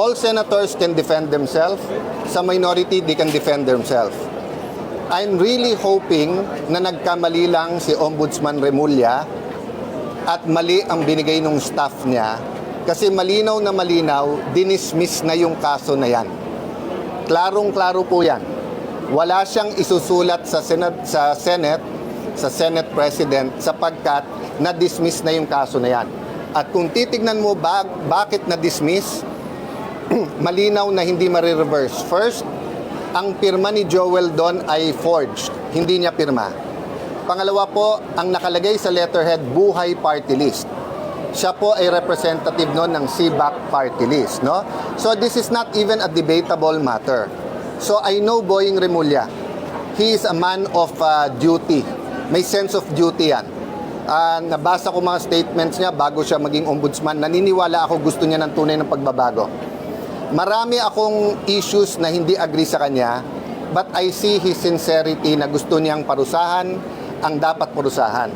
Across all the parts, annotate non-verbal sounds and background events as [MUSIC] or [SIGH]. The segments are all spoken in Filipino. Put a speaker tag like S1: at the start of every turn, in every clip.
S1: all senators can defend themselves. Sa minority, they can defend themselves. I'm really hoping na nagkamali lang si Ombudsman Remulla at mali ang binigay ng staff niya kasi malinaw na malinaw, dinismiss na yung kaso na yan. Klarong-klaro po yan. Wala siyang isusulat sa Senate, sa Senate, sa Senate President sapagkat na-dismiss na yung kaso na yan. At kung titignan mo ba, bakit na-dismiss, [CLEARS THROAT] malinaw na hindi marireverse. First, ang pirma ni Joel doon ay forged, hindi niya pirma. Pangalawa po, ang nakalagay sa letterhead, buhay party list. Siya po ay representative noon ng CBAC party list. No? So this is not even a debatable matter. So I know Boying Remulla. He is a man of uh, duty. May sense of duty yan. Ah, nabasa ko mga statements niya bago siya maging ombudsman. Naniniwala ako gusto niya ng tunay ng pagbabago. Marami akong issues na hindi agree sa kanya, but I see his sincerity na gusto niyang parusahan ang dapat parusahan.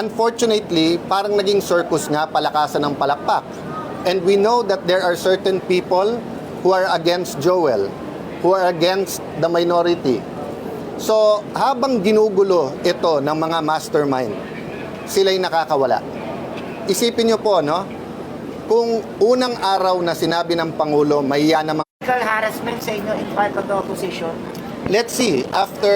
S1: Unfortunately, parang naging circus nga palakasan ng palakpak. And we know that there are certain people who are against Joel, who are against the minority. So, habang ginugulo ito ng mga mastermind, sila'y nakakawala. Isipin niyo po, no? Kung unang araw na sinabi ng Pangulo, may yan namang
S2: Physical harassment sa inyo in part of the opposition.
S1: Let's see, after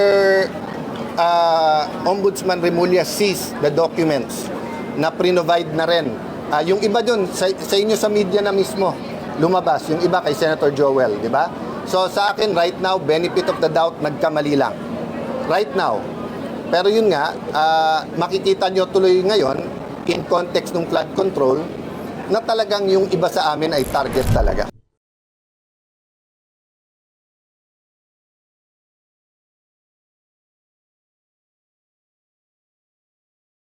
S1: uh, Ombudsman Remulla sees the documents na pre-provide na rin, ah, yung iba dun, sa, sa inyo sa media na mismo, lumabas. Yung iba kay Senator Joel, di ba? So sa akin, right now, benefit of the doubt, nagkamali lang. Right now. Pero yun nga, ah, makikita nyo tuloy ngayon, in context ng flood control, na talagang yung iba sa amin ay target talaga.